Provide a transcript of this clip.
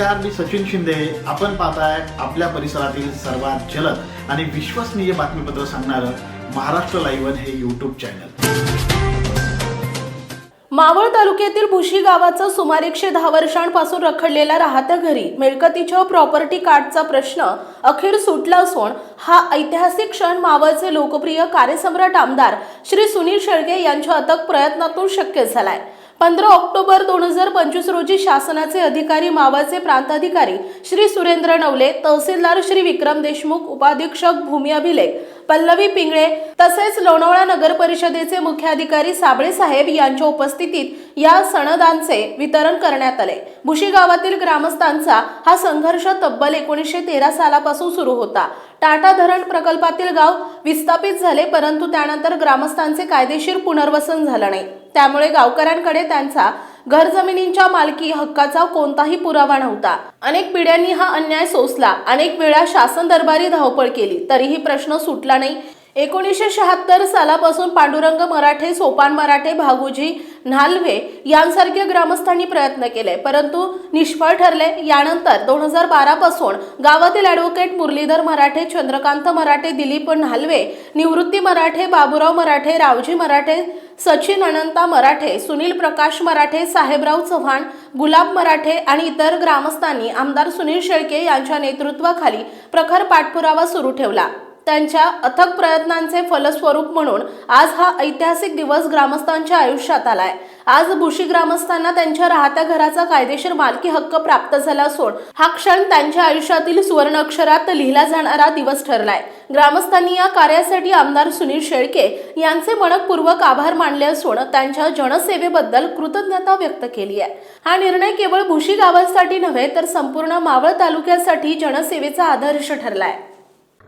नमस्कार मी सचिन शिंदे. आपण पाहताय आपल्या परिसरातील सर्वात जलद आणि विश्वसनीय बातमीपत्र सांगणारं महाराष्ट्र लाईव्ह हे यूट्यूब चॅनल मावळ तालुक्यातील भुशी गावाचं सुमारे एकशे दहा वर्षांपासून रखडलेल्या राहत्या घरी मिळकतीच्या प्रॉपर्टी कार्डचा प्रश्न अखेर सुटला असून हा ऐतिहासिक क्षण मावळचे लोकप्रिय कार्यसम्राट आमदार श्री सुनील शेळके यांच्या अथक प्रयत्नातून शक्य झालाय. पंधरा ऑक्टोबर दोन हजार पंचवीस रोजी शासनाचे अधिकारी मावाचे प्रांताधिकारी श्री सुरेंद्र नवले तहसीलदार श्री विक्रम देशमुख उपाधीक्षक भूमी अभिलेख पल्लवी पिंगळे तसेच लोणावळा नगर परिषदेचे मुख्याधिकारी साबळे साहेब यांच्या उपस्थितीत या सणदांचे वितरण करण्यात आले. भुशी गावातील ग्रामस्थांचा हा संघर्ष तब्बल एकोणीसशे तेरा सालापासून सुरू होता. टाटा धरण प्रकल्पातील गाव विस्थापित झाले परंतु त्यानंतर ग्रामस्थांचे कायदेशीर पुनर्वसन झालं नाही. त्यामुळे गावकऱ्यांकडे त्यांचा घर जमिनींच्या मालकी हक्काचा कोणताही पुरावा नव्हता. अनेक पिढ्यांनी हा अन्याय सोसला. अनेक वेळा शासन दरबारी धावपळ केली. तरीही प्रश्न सुटला नाही. एकोणीसशे शहात्तर सालापासून पांडुरंग मराठे सोपान मराठे भागोजी न्हालवे यांसारख्या ग्रामस्थांनी प्रयत्न केले. परंतु निष्फळ ठरले. यानंतर दोन हजार बारा पासून गावातील ॲडव्होकेट मुरलीधर मराठे चंद्रकांत मराठे दिलीप न्हालवे निवृत्ती मराठे बाबुराव मराठे रावजी मराठे सचिन अनंता मराठे सुनील प्रकाश मराठे साहेबराव चव्हाण गुलाब मराठे आणि इतर ग्रामस्थांनी आमदार सुनील शेळके यांच्या नेतृत्वाखाली प्रखर पाठपुरावा सुरू ठेवला. त्यांच्या अथक प्रयत्नांचे फलस्वरूप म्हणून आज हा ऐतिहासिक दिवस ग्रामस्थांच्या आयुष्यात आलाय. आज भुशी ग्रामस्थांना त्यांच्या राहत्या घराचा कायदेशीर मालकी हक्क प्राप्त झाला असून हा क्षण त्यांच्या आयुष्यातील सुवर्ण अक्षरात लिहिला जाणारा दिवस ठरलाय. ग्रामस्थांनी या कार्यासाठी आमदार सुनील शेळके यांचे मनपूर्वक आभार मानले असून त्यांच्या जनसेवेबद्दल कृतज्ञता व्यक्त केली आहे. हा निर्णय केवळ भुशी गावासाठी नव्हे तर संपूर्ण मावळ तालुक्यासाठी जनसेवेचा आदर्श ठरलाय.